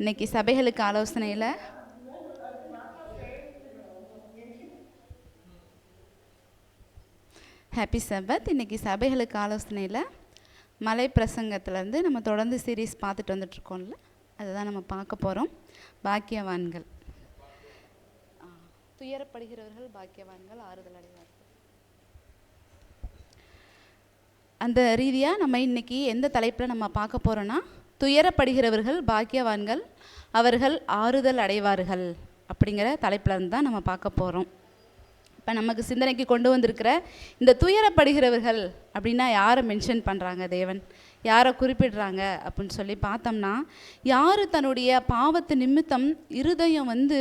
இன்னைக்கு சபைகளுக்கு ஆலோசனையில் ஹாப்பி சபத் இன்னைக்கு சபைகளுக்கு ஆலோசனையில் மலை பிரசங்கத்திலேருந்து நம்ம தொடர்ந்து சீரீஸ் பார்த்துட்டு வந்துட்ருக்கோம்ல அதுதான் நம்ம பார்க்க போகிறோம் பாக்கியவான்கள். துயரப்படுகிறவர்கள் பாக்கியவான்கள் ஆறுதல் அடைவார்கள். அந்த ரீதியாக நம்ம இன்னைக்கு எந்த தலைப்பில் நம்ம பார்க்க போகிறோன்னா துயரப்படுகிறவர்கள் பாக்கியவான்கள் அவர்கள் ஆறுதல் அடைவார்கள் அப்படிங்கிற தலைப்பில் இருந்து தான் நம்ம பார்க்க போகிறோம் இப்போ நமக்கு சிந்தனைக்கு கொண்டு வந்திருக்கிற இந்த துயரப்படுகிறவர்கள் அப்படின்னா யாரை மென்ஷன் பண்ணுறாங்க தேவன்? யாரை குறிப்பிடுறாங்க அப்படின்னு சொல்லி பார்த்தோம்னா யார் தன்னுடைய பாவத்து நிமித்தம் இருதயம் வந்து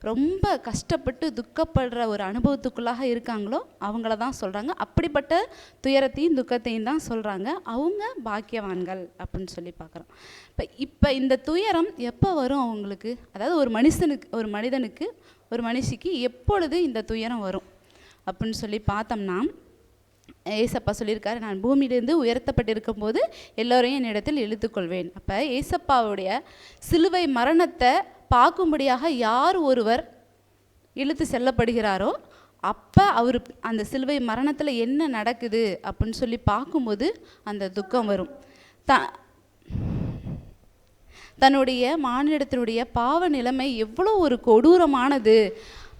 ரொம்ப கஷ்டப்பட்டு துக்கப்படுற ஒரு அனுபவத்துக்குள்ளாக இருக்காங்களோ அவங்கள தான் சொல்கிறாங்க அப்படிப்பட்ட துயரத்தையும் துக்கத்தையும் தான் சொல்கிறாங்க அவங்க பாக்கியவான்கள் அப்படின்னு சொல்லி பார்க்குறோம். இப்போ இப்போ இந்த துயரம் எப்போ வரும் அவங்களுக்கு? அதாவது ஒரு மனுஷனுக்கு ஒரு மனிதனுக்கு ஒரு மனுஷிக்கு எப்பொழுது இந்த துயரம் வரும் அப்படின்னு சொல்லி பார்த்தோம்னா ஏசப்பா சொல்லியிருக்காரு நான் பூமியிலிருந்து உயர்த்தப்பட்டிருக்கும் போது எல்லோரையும் என்னிடத்தில் இழுத்துக்கொள்வேன். அப்போ ஏசப்பாவுடைய சிலுவை மரணத்தை பார்க்கும்படியாக யார் ஒருவர் இழுத்து செல்லப்படுகிறாரோ அப்போ அவர் அந்த சிலுவை மரணத்தில் என்ன நடக்குது அப்படின்னு சொல்லி பார்க்கும்போது அந்த துக்கம் வரும். த தன்னுடைய மாநிலத்தினுடைய பாவ நிலைமை எவ்வளோ ஒரு கொடூரமானது.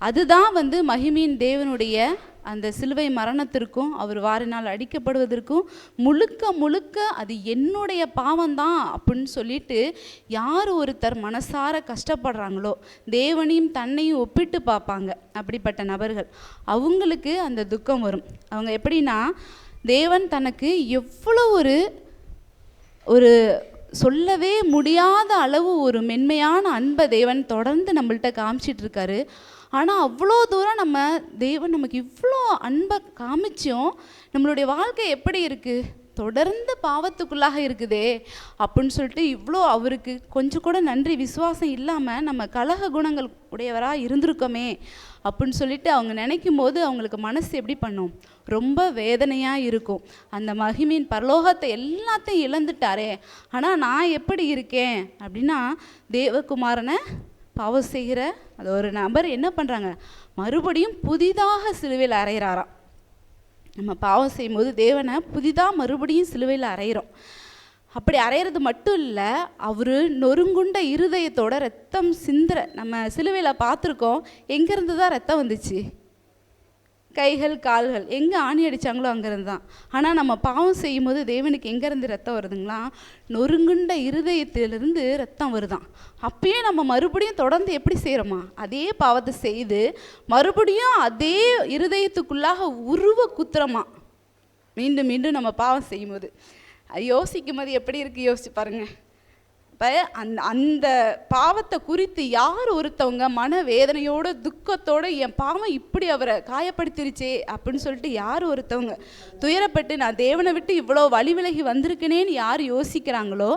அதுதான் வந்து மகிமின் தேவனுடைய அந்த சிலுவை மரணத்திற்கும் அவர் வாரினால் அடிக்கப்படுவதற்கும் முழுக்க முழுக்க அது என்னுடைய பாவம்தான் அப்படின்னு சொல்லிட்டு யார் ஒருத்தர் மனசார கஷ்டப்படுறாங்களோ தேவனையும் தன்னையும் ஒப்பிட்டு பார்ப்பாங்க. அப்படிப்பட்ட நபர்கள். அவங்களுக்கு அந்த துக்கம் வரும். அவங்க எப்படின்னா தேவன் தனக்கு எவ்வளோ ஒரு ஒரு சொல்லவே முடியாத அளவு ஒரு மென்மையான அன்பை தேவன் தொடர்ந்து நம்மள்ட்ட காமிச்சிட்டு இருக்காரு ஆனால் அவ்வளோ தூரம் நம்ம தேவன் நமக்கு இவ்வளோ அன்பை காமிச்சும் நம்மளுடைய வாழ்க்கை எப்படி இருக்குது தொடர்ந்து பாவத்துக்குள்ளாக இருக்குதே அப்படின்னு சொல்லிட்டு இவ்வளோ அவருக்கு கொஞ்சம் கூட நன்றி விசுவாசம் இல்லாமல் நம்ம கலக குணங்கள் உடையவராக இருந்திருக்கோமே அப்படின்னு சொல்லிட்டு அவங்க நினைக்கும் போது அவங்களுக்கு மனசு எப்படி பண்ணும்? ரொம்ப வேதனையாக இருக்கும். அந்த மகிமின் பரலோகத்தை எல்லாத்தையும் இழந்துட்டாரே. ஆனால் நான் எப்படி இருக்கேன்? அப்படின்னா தேவகுமாரனை பாவம் செய்கிற அது ஒரு நபர் என்ன பண்ணுறாங்க மறுபடியும் புதிதாக சிலுவையில் அறையிறாராம். நம்ம பாவம் செய்யும்போது தேவனை புதிதாக மறுபடியும் சிலுவையில் அரைகிறோம் அப்படி அரைகிறது மட்டும் இல்லை அவர் நொறுங்குண்ட இருதயத்தோட ரத்தம் சிந்துற நம்ம சிலுவையில் பார்த்துருக்கோம் எங்கேருந்து தான் ரத்தம் வந்துச்சு? கைகள் கால்கள் எங்கே ஆணி அடித்தாங்களோ அங்கேருந்து தான் ஆனால் நம்ம பாவம் செய்யும்போது தேவனுக்கு எங்கேருந்து ரத்தம் வருதுங்களா? நொறுங்குண்ட இருதயத்திலிருந்து ரத்தம் வருதான். அப்பயே நம்ம மறுபடியும் தொடர்ந்து எப்படி செய்கிறோமா அதே பாவத்தை செய்து மறுபடியும் அதே இருதயத்துக்குள்ளாக உருவ குத்துறோமா? மீண்டும் மீண்டும் நம்ம பாவம் செய்யும்போது. அது யோசிக்கும் போது எப்படி இருக்குது யோசிச்சு பாருங்கள் அப்போ அந்த அந்த பாவத்தை குறித்து யார் ஒருத்தவங்க மன வேதனையோட துக்கத்தோட என் பாவம் இப்படி அவரை காயப்படுத்திருச்சே அப்படின்னு சொல்லிட்டு யார் ஒருத்தவங்க? துயரப்பட்டு நான் தேவனை விட்டு இவ்வளோ வழி விலகி வந்திருக்கேனேன்னு யார் யோசிக்கிறாங்களோ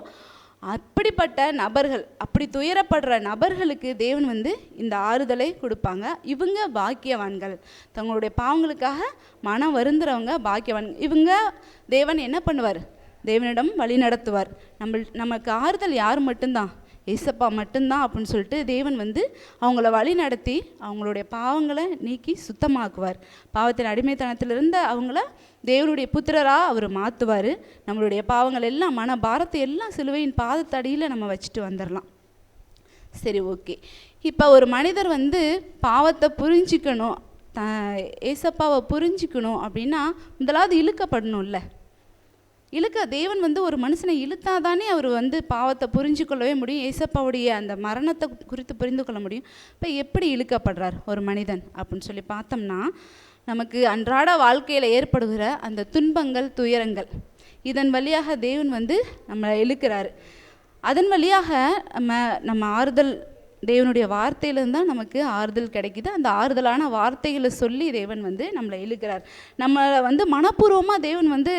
அப்படிப்பட்ட நபர்கள் அப்படி துயரப்படுற நபர்களுக்கு தேவன் வந்து இந்த ஆறுதலை கொடுப்பாங்க. இவங்க பாக்கியவான்கள். தங்களுடைய பாவங்களுக்காக மனம் வருந்துறவங்க பாக்கியவான்கள் இவங்க தேவன் என்ன பண்ணுவார்? தேவனிடம் வழி நடத்துவார். நம்ம நமக்கு ஆறுதல் யார் மட்டும்தான்? ஏசப்பா மட்டும்தான் அப்படின்னு சொல்லிட்டு தேவன் வந்து அவங்கள வழி நடத்தி அவங்களுடைய பாவங்களை நீக்கி சுத்தமாக்குவார். பாவத்தின் அடிமைத்தனத்திலிருந்து அவங்கள தேவனுடைய புத்திரராக அவர் மாற்றுவார் நம்மளுடைய பாவங்கள் எல்லாம் மன பாரத்தை எல்லாம் சிலுவையின் பாதத்தடியில் நம்ம வச்சுட்டு வந்துடலாம் சரி ஓகே. இப்போ ஒரு மனிதர் வந்து பாவத்தை புரிஞ்சிக்கணும் த ஏசப்பாவை புரிஞ்சிக்கணும் அப்படின்னா முதலாவது இழுக்கப்படணும்ல. இழுக்க தேவன் வந்து ஒரு மனுஷனை இழுத்தாதானே அவர் வந்து பாவத்தை புரிஞ்சு கொள்ளவே முடியும் ஏசப்பாவுடைய அந்த மரணத்தை குறித்து புரிந்து கொள்ள முடியும். இப்போ எப்படி இழுக்கப்படுறார் ஒரு மனிதன் அப்படின்னு சொல்லி பார்த்தோம்னா நமக்கு அன்றாட வாழ்க்கையில் ஏற்படுகிற அந்த துன்பங்கள் துயரங்கள் இதன் வழியாக தேவன் வந்து நம்மளை இழுக்கிறாரு. அதன் வழியாக நம்ம நம்ம ஆறுதல் தேவனுடைய வார்த்தையிலேருந்து தான் நமக்கு ஆறுதல் கிடைக்குது. அந்த ஆறுதலான வார்த்தைகளை சொல்லி தேவன் வந்து நம்மளை இழுக்கிறார். நம்மளை வந்து மனப்பூர்வமாக தேவன் வந்து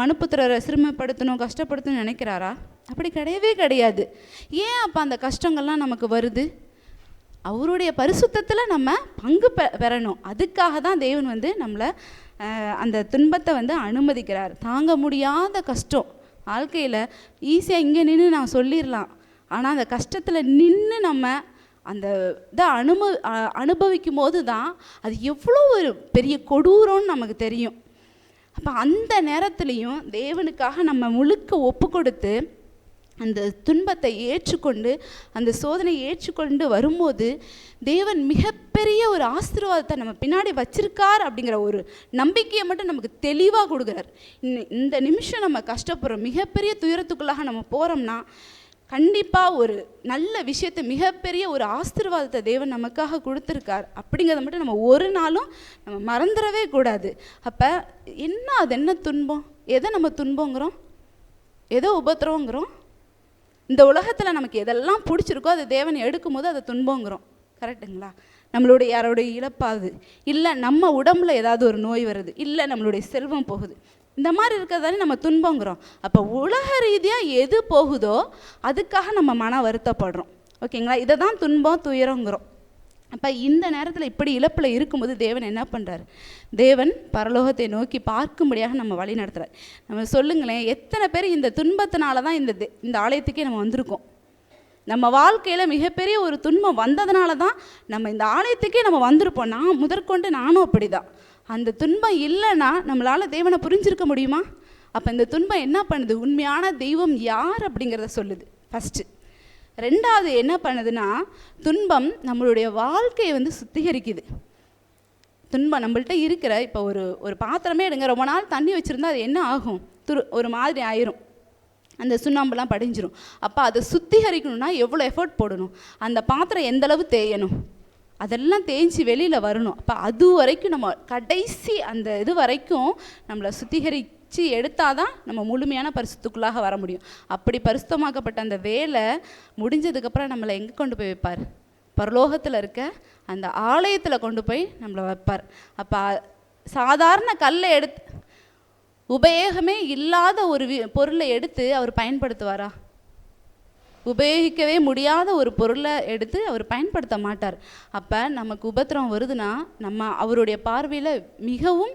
மனுப்புத்திரரை சிறுமைப்படுத்தணும் கஷ்டப்படுத்தணும்னு நினைக்கிறாரா? அப்படி கிடையவே கிடையாது. ஏன் அப்போ அந்த கஷ்டங்கள்லாம் நமக்கு வருது? அவருடைய பரிசுத்தத்தில் நம்ம பங்கு பெ பெறணும். அதுக்காக தான் தேவன் வந்து நம்மளை அந்த துன்பத்தை வந்து அனுமதிக்கிறார். தாங்க முடியாத கஷ்டம். வாழ்க்கையில் ஈஸியாக இங்கே நின்று நான் சொல்லிடலாம் ஆனால் அந்த கஷ்டத்தில் நின்று நம்ம அந்த இதை அனுப அனுபவிக்கும் போது தான் அது எவ்வளோ ஒரு பெரிய கொடூரம்னு நமக்கு தெரியும். அப்போ அந்த நேரத்துலையும் தேவனுக்காக நம்ம முழுக்க ஒப்பு கொடுத்து அந்த துன்பத்தை ஏற்றுக்கொண்டு அந்த சோதனையை ஏற்றுக்கொண்டு வரும்போது தேவன் மிகப்பெரிய ஒரு ஆசீர்வாதத்தை நம்ம பின்னாடி வச்சிருக்கார் அப்படிங்கிற ஒரு நம்பிக்கையை மட்டும் நமக்கு தெளிவாக கொடுக்குறார். இந்த நிமிஷம் நம்ம கஷ்டப்படுறோம். மிகப்பெரிய துயரத்துக்குள்ளாக நம்ம போகிறோம்னா கண்டிப்பாக ஒரு நல்ல விஷயத்தை மிகப்பெரிய ஒரு ஆசீர்வாதத்தை தேவன் நமக்காக கொடுத்துருக்கார். அப்படிங்கிறத மட்டும் நம்ம ஒரு நாளும் நம்ம மறந்துடவே கூடாது. அப்போ என்ன அது? என்ன துன்பம்? எதை நம்ம துன்பங்கிறோம்? எதோ உபத்திரவங்கிறோம்? இந்த உலகத்தில் நமக்கு எதெல்லாம் பிடிச்சிருக்கோ அது தேவன் எடுக்கும்போது அதை துன்பங்கிறோம். கரெக்டுங்களா நம்மளுடைய யாரோடைய இழப்பாகுது இல்லை நம்ம உடம்புல ஏதாவது ஒரு நோய் வருது. இல்லை நம்மளுடைய செல்வம் போகுது. இந்த மாதிரி இருக்கிறதானே நம்ம துன்பங்கிறோம். அப்போ உலக ரீதியாக எது போகுதோ அதுக்காக நம்ம மன வருத்தப்படுறோம். ஓகேங்களா? இதை தான் துன்பம் துயரங்கிறோம். அப்போ இந்த நேரத்தில் இப்படி இழப்பில் இருக்கும்போது தேவன் என்ன பண்ணுறாரு தேவன் பரலோகத்தை நோக்கி பார்க்கும்படியாக நம்ம வழி நடத்துகிறார் நம்ம சொல்லுங்களேன் எத்தனை பேர் இந்த துன்பத்தினால தான் இந்த இந்த ஆலயத்துக்கே நம்ம வந்திருக்கோம்? நம்ம வாழ்க்கையில் மிகப்பெரிய ஒரு துன்பம் வந்ததுனால தான் நம்ம இந்த ஆலயத்துக்கே நம்ம வந்திருப்போம். நான் முதற்கொண்டு நானும் அப்படி தான் அந்த துன்பம் இல்லைன்னா நம்மளால் தேவனை புரிஞ்சிருக்க முடியுமா? அப்போ இந்த துன்பம் என்ன பண்ணுது? உண்மையான தெய்வம் யார் அப்படிங்கிறத சொல்லுது. ஃபஸ்ட்டு ரெண்டாவது என்ன பண்ணுதுன்னா துன்பம் நம்மளுடைய வாழ்க்கையை வந்து சுத்திகரிக்குது. துன்பம் நம்மள்கிட்ட இருக்கிற இப்போ ஒரு ஒரு பாத்திரமே எடுங்க ரொம்ப நாள் தண்ணி வச்சுருந்தா அது என்ன ஆகும்? துரு ஒரு மாதிரி ஆயிரும். அந்த சுண்ணாம்புலாம் படிஞ்சிரும். அப்போ அதை சுத்திகரிக்கணும்னா எவ்வளோ எஃபோர்ட் போடணும்? அந்த பாத்திரம் எந்தளவு தேயணும்? அதெல்லாம் தேய்ச்சி வெளியில் வரணும். அப்போ அது வரைக்கும் நம்ம கடைசி அந்த இது வரைக்கும் நம்மளை சுத்திகரித்து எடுத்தால் தான் நம்ம முழுமையான பரிசுத்துக்குள்ளாக வர முடியும். அப்படி பரிசுத்தமாக்கப்பட்ட அந்த வேலை முடிஞ்சதுக்கப்புறம் நம்மளை எங்கே கொண்டு போய் வைப்பார்? பரலோகத்தில் இருக்க அந்த ஆலயத்தில் கொண்டு போய் நம்மளை வைப்பார். அப்போ சாதாரண கல்லை எடுத்து உபயோகமே இல்லாத ஒரு வி- பொருளை எடுத்து அவர் பயன்படுத்துவாரா? உபயோகிக்கவே முடியாத ஒரு பொருளை எடுத்து அவர் பயன்படுத்த மாட்டார். அப்போ நமக்கு உபத்திரம் வருதுன்னா நம்ம அவருடைய பார்வையில் மிகவும்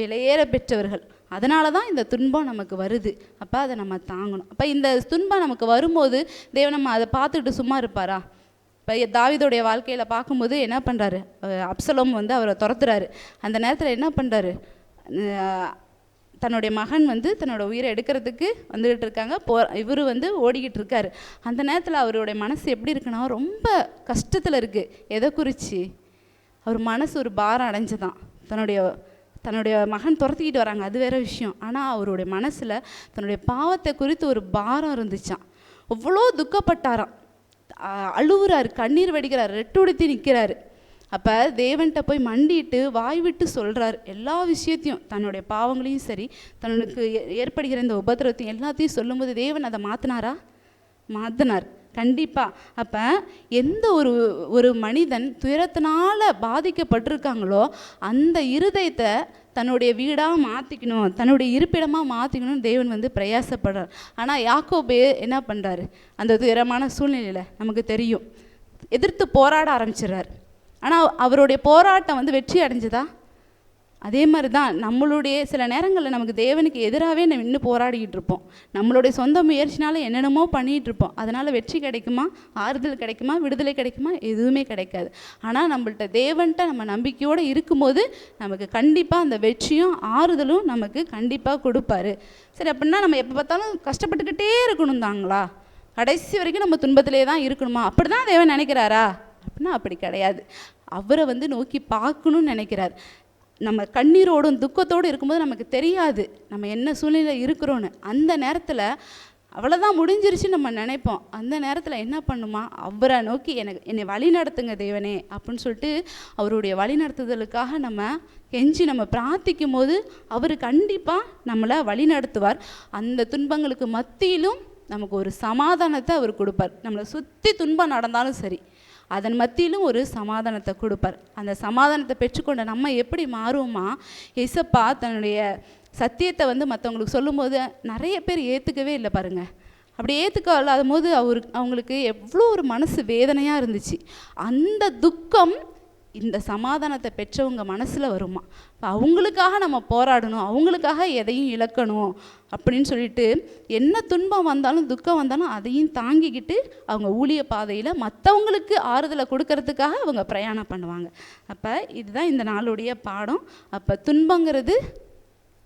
விலையேற பெற்றவர்கள். அதனால தான் இந்த துன்பம் நமக்கு வருது. அப்போ அதை நம்ம தாங்கணும். அப்போ இந்த துன்பம் நமக்கு வரும்போது தேவன் நம்ம அதை பார்த்துக்கிட்டு சும்மா இருப்பாரா? இப்போ தாவிதோடைய வாழ்க்கையில் பார்க்கும்போது என்ன பண்ணுறாரு அப்சலோம் வந்து அவரை துரத்துறாரு. அந்த நேரத்தில் என்ன பண்ணுறாரு தன்னுடைய மகன் வந்து தன்னோட உயிரை எடுக்கிறதுக்கு வந்துகிட்டு இருக்காங்க. போ இவர் வந்து ஓடிக்கிட்டு இருக்காரு. அந்த நேரத்தில் அவருடைய மனசு எப்படி இருக்குன்னா ரொம்ப கஷ்டத்தில் இருக்குது எதை குறித்து அவர் மனசு ஒரு பாரம் அடைஞ்சதான். தன்னுடைய தன்னுடைய மகன் துரத்திக்கிட்டு வராங்க. அது வேறு விஷயம். ஆனால் அவருடைய மனசில் தன்னுடைய பாவத்தை குறித்து ஒரு பாரம் இருந்துச்சாம். அவ்வளோ துக்கப்பட்டாராம். அழுவுறாரு. கண்ணீர் வடிக்கிறார். ரெட்டுடுத்தி நிற்கிறாரு அப்போ தேவன்கிட்ட போய் மண்டிட்டு வாய் விட்டு சொல்கிறார் எல்லா விஷயத்தையும். தன்னுடைய பாவங்களையும் சரி தன்னுக்கு ஏ- ஏற்படுகிற இந்த உபத்திரத்தையும் எல்லாத்தையும் சொல்லும்போது தேவன் அதை மாற்றினாரா மாற்றினார் கண்டிப்பாக அப்போ எந்த ஒரு ஒரு மனிதன் துயரத்தினால் பாதிக்கப்பட்டிருக்காங்களோ அந்த இருதயத்தை தன்னுடைய வீடாக மாற்றிக்கணும் தன்னுடைய இருப்பிடமாக மாற்றிக்கணும்னு தேவன் வந்து பிரயாசப்படுறார். ஆனால் யாக்கோபே என்ன பண்ணுறாரு அந்த துயரமான சூழ்நிலையில் நமக்கு தெரியும். எதிர்த்து போராட ஆரம்பிச்சிடுறார். ஆனால் அவருடைய போராட்டம் வந்து வெற்றி அடைஞ்சதா? அதே மாதிரி தான் நம்மளுடைய சில நேரங்களில் நமக்கு தேவனுக்கு எதிராகவே நம்ம இன்னும் போராடிக்கிட்டு இருப்போம். நம்மளுடைய சொந்த முயற்சினால என்னென்னமோ பண்ணிகிட்டு இருப்போம். அதனால் வெற்றி கிடைக்குமா? ஆறுதல் கிடைக்குமா? விடுதலை கிடைக்குமா? எதுவுமே கிடைக்காது. ஆனால் நம்மள்கிட்ட தேவன்கிட்ட நம்ம நம்பிக்கையோடு இருக்கும்போது நமக்கு கண்டிப்பாக அந்த வெற்றியும் ஆறுதலும் நமக்கு கண்டிப்பாக கொடுப்பாரு. சரி அப்படின்னா நம்ம எப்போ பார்த்தாலும் கஷ்டப்பட்டுக்கிட்டே இருக்கணும் தாங்களா கடைசி வரைக்கும் நம்ம துன்பத்திலே தான் இருக்கணுமா? அப்படி தான் தேவன் நினைக்கிறாரா? அப்படின்னா அப்படி கிடையாது. அவரை வந்து நோக்கி பார்க்கணும்னு நினைக்கிறார். நம்ம கண்ணீரோடும் துக்கத்தோடு இருக்கும்போது நமக்கு தெரியாது. நம்ம என்ன சூழ்நிலை இருக்கிறோன்னு அந்த நேரத்தில் அவ்வளோதான் முடிஞ்சிருச்சு நம்ம நினைப்போம். அந்த நேரத்தில் என்ன பண்ணுமா? அவரை நோக்கி எனக்கு என்னை வழி நடத்துங்க தேவனே அப்படின்னு சொல்லிட்டு அவருடைய வழி நடத்துதலுக்காக நம்ம கெஞ்சி நம்ம பிரார்த்திக்கும் போது அவர் கண்டிப்பாக நம்மளை வழி நடத்துவார். அந்த துன்பங்களுக்கு மத்தியிலும் நமக்கு ஒரு சமாதானத்தை அவர் கொடுப்பார். நம்மளை சுற்றி துன்பம் நடந்தாலும் சரி. அதன் மத்தியிலும் ஒரு சமாதானத்தை கொடுப்பார். அந்த சமாதானத்தை பெற்றுக்கொண்ட நம்ம எப்படி மாறுவோமா? இசப்பா தன்னுடைய சத்தியத்தை வந்து மற்றவங்களுக்கு சொல்லும்போது நிறைய பேர் ஏற்றுக்கவே இல்லை பாருங்கள் அப்படி ஏற்றுக்க இல்லாத போது அவரு அவங்களுக்கு எவ்வளோ ஒரு மனசு வேதனையாக இருந்துச்சு. அந்த துக்கம் இந்த சமாதானத்தை பெற்றவங்க மனசில் வருமா? அப்ப அவங்களுக்காக நம்ம போராடணும் அவங்களுக்காக எதையும் இழக்கணும் அப்படின்னு சொல்லிட்டு என்ன துன்பம் வந்தாலும் துக்கம் வந்தாலும் அதையும் தாங்கிக்கிட்டு அவங்க ஊழிய பாதையில் மற்றவங்களுக்கு ஆறுதலை கொடுக்கறதுக்காக அவங்க பிரயாணம் பண்ணுவாங்க. அப்போ இதுதான் இந்த நாளுடைய பாடம். அப்போ துன்பங்கிறது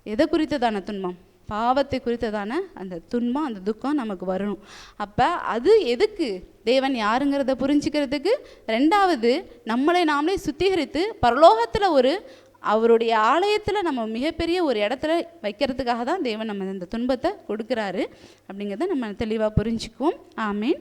எதை குறித்ததான துன்பம்? பாவத்தை குறித்ததான அந்த துன்பம் அந்த துக்கம் நமக்கு வரணும். அப்போ அது எதுக்கு? தேவன் யாருங்கிறத புரிஞ்சுக்கிறதுக்கு ரெண்டாவது நம்மளை நாமளே சுத்திகரித்து பரலோகத்தில் ஒரு அவருடைய ஆலயத்தில் நம்ம மிகப்பெரிய ஒரு இடத்துல வைக்கிறதுக்காக தான் தேவன் நம்ம இந்த துன்பத்தை கொடுக்குறாரு. அப்படிங்கிறத நம்ம தெளிவாக புரிஞ்சுக்குவோம். ஆமீன்.